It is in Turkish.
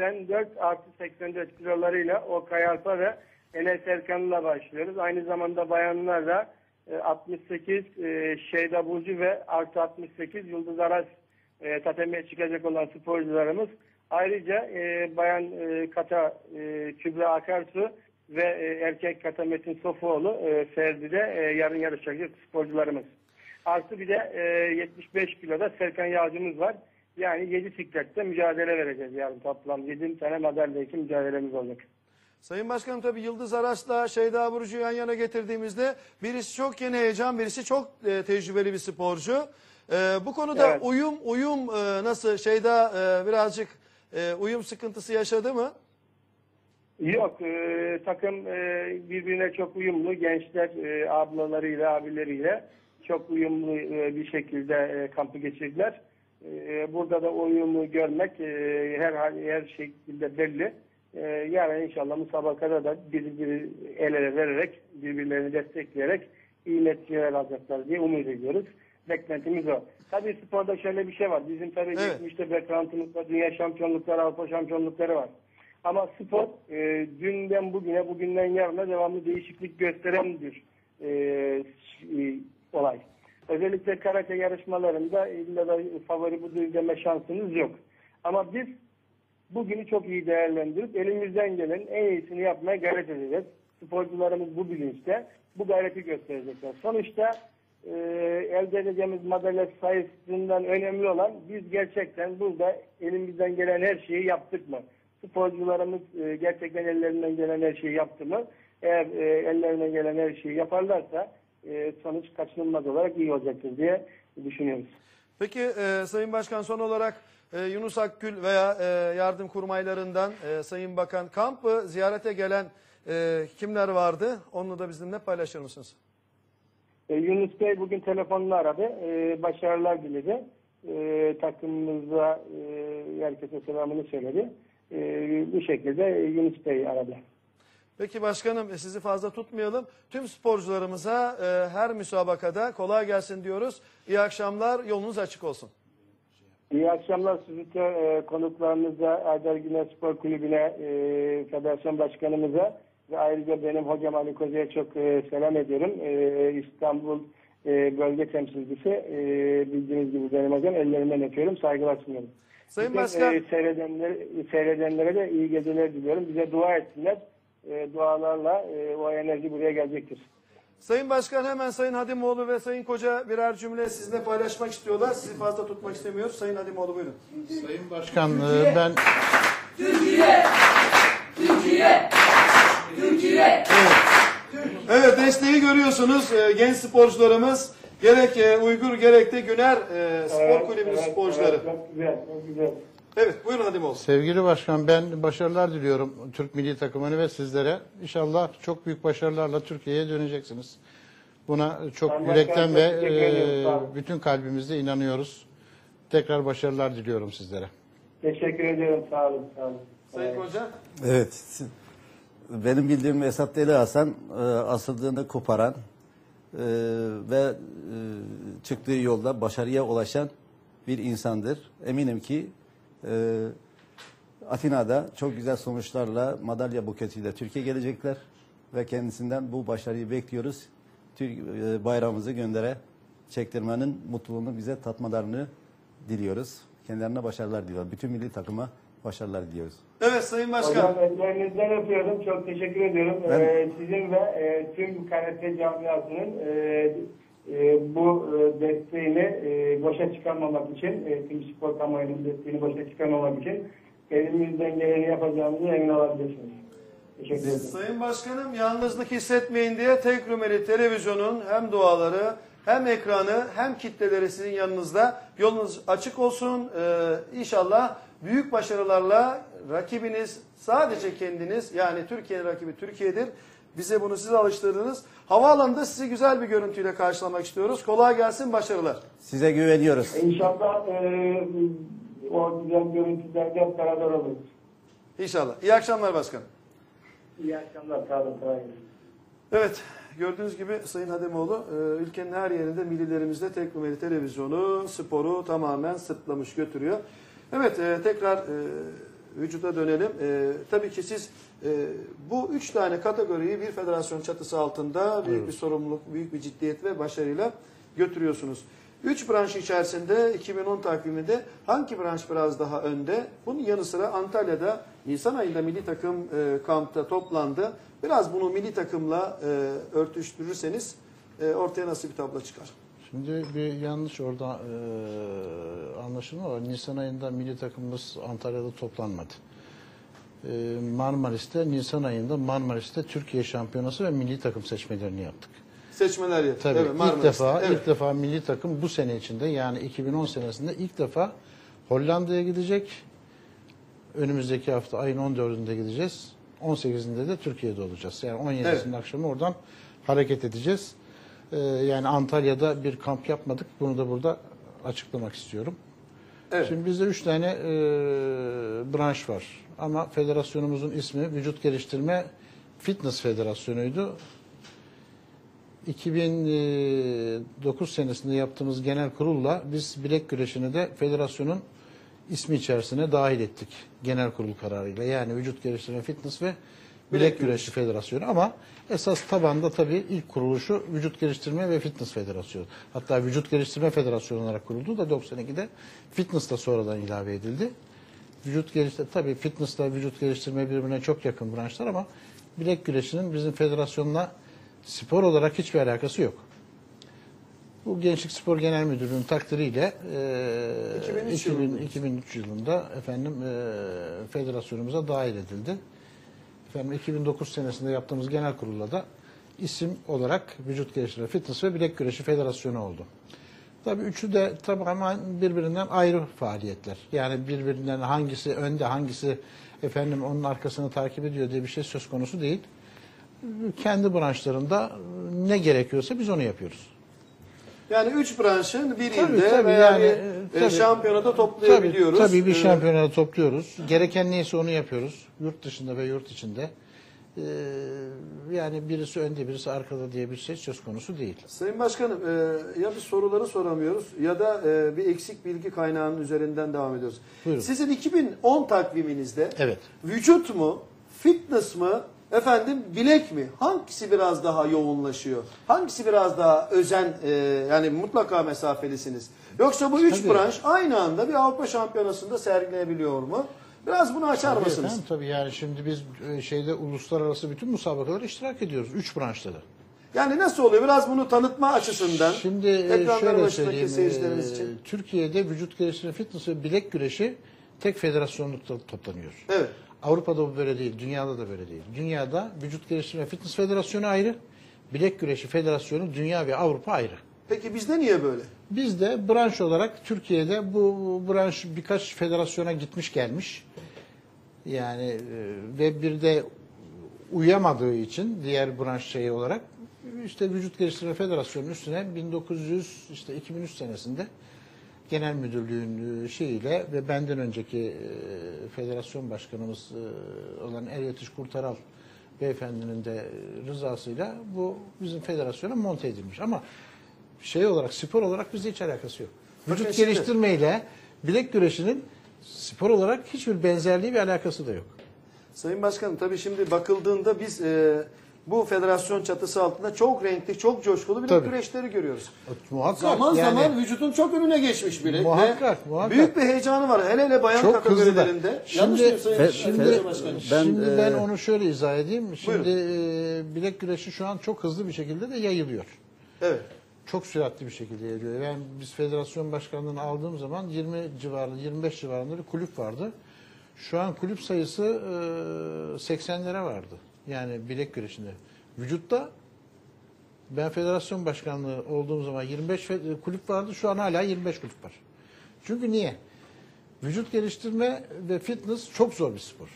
84 artı 84 kilolarıyla o Kayalpa ve Enes Erkan'la başlıyoruz. Aynı zamanda bayanlarla e, 68 e, Şeyda Burcu ve artı 68 Yıldız Aras e, tatemiye çıkacak olan sporcularımız. Ayrıca e, bayan e, kata e, Kübra Akarsu ve e, erkek kata Metin Sofuoğlu e, Ferdi'de e, yarın yarışacak sporcularımız. Artı bir de e, 75 kiloda Serkan Yağcımız var. Yani 7 siklette mücadele vereceğiz yarın toplam. 7 tane madalya için mücadelemiz olacak. Sayın Başkanım tabii Yıldız Araç'la Şeyda Burcu'yu yan yana getirdiğimizde birisi çok yeni heyecan, birisi çok e, tecrübeli bir sporcu. E, bu konuda Evet. uyum uyum e, nasıl? Şeyda e, birazcık e, uyum sıkıntısı yaşadı mı? Yok e, takım e, birbirine çok uyumlu gençler e, ablalarıyla abileriyle çok uyumlu e, bir şekilde e, kampı geçirdiler. E, burada da uyumu görmek e, her her şekilde belli. E, yarın inşallah musabakada da birbiri el ele vererek birbirlerini destekleyerek iyi neticeler alacaklar diye umut ediyoruz. Beklentimiz o. Tabii sporda şöyle bir şey var. Bizim tabii Evet. geçmişte background'ımızda dünya şampiyonlukları, Avrupa şampiyonlukları var. Ama spor e, dünden bugüne, bugünden yarına devamlı değişiklik gösteren bir e, e, olay. Özellikle karate yarışmalarında illa da favori budur deme şansınız yok. Ama biz bugünü çok iyi değerlendirip elimizden gelen en iyisini yapmaya gayret edeceğiz. Sporcularımız bu bilinçte bu gayreti gösterecekler. Sonuçta e, elde edeceğimiz madalya sayısından önemli olan biz gerçekten burada elimizden gelen her şeyi yaptık mı? Sporcularımız e, gerçekten ellerinden gelen her şeyi yaptı mı? Eğer e, ellerinden gelen her şeyi yaparlarsa e, sonuç kaçınılmaz olarak iyi olacaktır diye düşünüyoruz. Peki e, Sayın Başkan son olarak e, Yunus Akgül veya e, yardım kurmaylarından e, Sayın Bakan kampı ziyarete gelen e, kimler vardı? Onu da bizimle paylaşır mısınız? E, Yunus Bey bugün telefonla aradı. E, başarılar diledi. E, takımımıza e, herkese selamını söyledi. E, bu şekilde Yunus Bey aradı. Peki başkanım e, sizi fazla tutmayalım. Tüm sporcularımıza e, her müsabakada kolay gelsin diyoruz. İyi akşamlar, yolunuz açık olsun. İyi akşamlar sizi de, e, konuklarınıza, Aydar Güneş Spor Kulübü'ne, e, Federasyon Başkanımıza ve ayrıca benim hocam Ali Koza'ya çok e, selam ediyorum. E, İstanbul e, bölge temsilcisi e, bildiğiniz gibi benim hocam ellerinden öpüyorum, saygılar sunuyorum. Sayın Bütün, Başkan, e, seyredenler, seyredenlere de iyi geceler diliyorum. Bize dua etsinler. E, dualarla e, o enerji buraya gelecektir. Sayın Başkan hemen Sayın Hadimoğlu ve Sayın Koca birer cümle sizinle paylaşmak istiyorlar. Sizi fazla tutmak istemiyoruz. Sayın Hadimoğlu buyurun. Sayın Başkan e, ben Evet desteği görüyorsunuz Ee, genç sporcularımız gerek e, Uygur gerek de Güner e, Spor Evet, Kulübü'nün evet, sporcuları. evet, çok güzel, çok güzel. Evet buyurun Hadimoğlu. sevgili başkan ben başarılar diliyorum Türk milli takımını ve sizlere. İnşallah çok büyük başarılarla Türkiye'ye döneceksiniz. Buna çok Sayın yürekten ve e, bütün kalbimizle inanıyoruz. Tekrar başarılar diliyorum sizlere. Teşekkür ediyorum. Sağ olun. Sağ olun. Sayın Koca. Evet. Benim bildiğim Esat Deli Hasan e, asıldığını koparan e, ve e, çıktığı yolda başarıya ulaşan bir insandır. Eminim ki e, Atina'da çok güzel sonuçlarla madalya buketiyle Türkiye gelecekler ve kendisinden bu başarıyı bekliyoruz. Türk e, bayrağımızı göndere çektirmenin mutluluğunu bize tatmalarını diliyoruz. Kendilerine başarılar diliyorum. Bütün milli takıma başarılar diliyoruz. Evet Sayın Başkan. Hocam ellerinizden öpüyorum. Çok teşekkür ediyorum. Ben- Ee, sizin ve e, tüm karate camiasının e, e, bu e, desteğini e, boşa çıkarmamak için, e, tüm spor kamuoyunun desteğini boşa çıkarmamak için elimizden geleni yapacağımızı emin olabilirsiniz. Teşekkür ederim. Sayın Başkanım yalnızlık hissetmeyin diye tek Rumeli Televizyon'un hem duaları hem ekranı hem kitleleri sizin yanınızda. Yolunuz açık olsun. Ee, inşallah büyük başarılarla rakibiniz sadece kendiniz yani Türkiye'nin rakibi Türkiye'dir. Bize bunu siz alıştırdınız. Havaalanında sizi güzel bir görüntüyle karşılamak istiyoruz. Kolay gelsin, başarılar. Size güveniyoruz. İnşallah e, o güzel görüntülerde hep beraber oluruz. İnşallah. İyi akşamlar başkanım. İyi akşamlar. Sağ olun. Kolay gelsin. Evet, gördüğünüz gibi Sayın Hademoğlu e, ülkenin her yerinde millilerimizde tek numeli televizyonu, sporu tamamen sırtlamış götürüyor. Evet, e, tekrar e, vücuda dönelim. E, tabii ki siz e, bu üç tane kategoriyi bir federasyon çatısı altında büyük bir sorumluluk, büyük bir ciddiyet ve başarıyla götürüyorsunuz. Üç branş içerisinde 2010 takviminde hangi branş biraz daha önde? Bunun yanı sıra Antalya'da Nisan ayında milli takım e, kampta toplandı. Biraz bunu milli takımla e, örtüştürürseniz e, ortaya nasıl bir tablo çıkar? Şimdi bir yanlış orada e, anlaşılma var. Nisan ayında milli takımımız Antalya'da toplanmadı. E, Marmaris'te Nisan ayında Marmaris'te Türkiye Şampiyonası ve milli takım seçmelerini yaptık. Seçmeler yaptık. Tabii Evet, ilk Marmaris'te. defa Evet. ilk defa milli takım bu sene içinde yani 2010 senesinde ilk defa Hollanda'ya gidecek. Önümüzdeki hafta ayın 14'ünde gideceğiz. 18'inde de Türkiye'de olacağız. Yani 17'sinin Evet. akşamı oradan hareket edeceğiz. Ee, yani Antalya'da bir kamp yapmadık. Bunu da burada açıklamak istiyorum. Evet. Şimdi bizde üç tane e, branş var. Ama federasyonumuzun ismi Vücut Geliştirme Fitness Federasyonu'ydu. 2009 senesinde yaptığımız genel kurulla biz bilek güreşini de federasyonun ismi içerisine dahil ettik. Genel kurul kararıyla. Yani Vücut Geliştirme Fitness ve Bilek Güreşi Federasyonu ama esas tabanda tabii ilk kuruluşu Vücut Geliştirme ve Fitness Federasyonu. Hatta Vücut Geliştirme Federasyonu olarak kuruldu da 92'de Fitness da sonradan ilave edildi. Vücut geliştirme tabii fitnessla vücut geliştirme birbirine çok yakın branşlar ama bilek güreşinin bizim federasyonla spor olarak hiçbir alakası yok. Bu Gençlik Spor Genel Müdürlüğü'nün takdiriyle e, 2003 2000 yılında. 2003 yılında efendim e, federasyonumuza dahil edildi. Efendim 2009 senesinde yaptığımız genel kurulla da isim olarak Vücut Geliştirme Fitness ve Bilek Güreşi Federasyonu oldu. Tabii üçü de tamamen birbirinden ayrı faaliyetler. Yani birbirinden hangisi önde, hangisi efendim onun arkasını takip ediyor diye bir şey söz konusu değil. Kendi branşlarında ne gerekiyorsa biz onu yapıyoruz. Yani üç branşın bir Tabii, tabii, veya yani, bir e, e, tabii. şampiyonada Tabii, toplayabiliyoruz. tabii bir Ee, şampiyonada topluyoruz. Gereken neyse onu yapıyoruz. Yurt dışında ve yurt içinde. Ee, yani birisi önde birisi arkada diye bir şey söz konusu değil. Sayın Başkanım e, ya biz soruları soramıyoruz ya da e, bir eksik bilgi kaynağının üzerinden devam ediyoruz. Buyurun. Sizin 2010 takviminizde Evet. vücut mu, fitness mı, efendim bilek mi? Hangisi biraz daha yoğunlaşıyor? Hangisi biraz daha özen e, yani mutlaka mesafelisiniz? Yoksa bu üç Tabii. branş aynı anda bir Avrupa Şampiyonası'nda sergileyebiliyor mu? Biraz bunu açar Tabii mısınız? efendim, tabii yani şimdi biz e, şeyde uluslararası bütün müsabakalara iştirak ediyoruz. Üç branşta da. Yani nasıl oluyor? Biraz bunu tanıtma açısından. Şimdi e, ekranların şöyle başındaki söyleyeyim. seyircilerimiz e, için. Türkiye'de vücut geliştirme, fitness ve bilek güreşi tek federasyonlukta toplanıyor. Evet. Avrupa'da bu böyle değil, dünyada da böyle değil. Dünyada vücut geliştirme fitness federasyonu ayrı, bilek güreşi federasyonu dünya ve Avrupa ayrı. Peki bizde niye böyle? Biz de branş olarak Türkiye'de bu branş birkaç federasyona gitmiş gelmiş. Yani e, ve bir de uyamadığı için diğer branş şeyi olarak işte Vücut Geliştirme Federasyonu'nun üstüne 1900 işte 2003 senesinde genel müdürlüğün e, şeyiyle ve benden önceki e, federasyon başkanımız e, olan Er Yetiş Kurtaral beyefendinin de rızasıyla bu bizim federasyona monte edilmiş. Ama şey olarak spor olarak bizde hiç alakası yok. Vücut geliştirmeyle bilek güreşinin spor olarak hiçbir benzerliği ve alakası da yok. Sayın Başkanım tabii şimdi bakıldığında biz e, bu federasyon çatısı altında çok renkli, çok coşkulu bir Tabii. güreşleri görüyoruz. Muhakkak Zaman yani zaman vücudun çok önüne geçmiş bile. Muhakkak, Ve muhakkak. Büyük bir heyecanı var. Hele hele bayan Çok kategorilerinde. Yanlış mıyım Sayın şimdi, Başkanım? Ben, şimdi ben e, onu şöyle izah edeyim. Şimdi e, bilek güreşi şu an çok hızlı bir şekilde de yayılıyor. Evet. Çok süratli bir şekilde yayılıyor. Yani biz federasyon başkanlığını aldığım zaman 20 civarında, 25 civarında bir kulüp vardı. Şu an kulüp sayısı e, 80'lere vardı. Yani bilek güreşinde. Vücutta ben federasyon başkanlığı olduğum zaman 25 fe- kulüp vardı. Şu an hala 25 kulüp var. Çünkü niye? Vücut geliştirme ve fitness çok zor bir spor.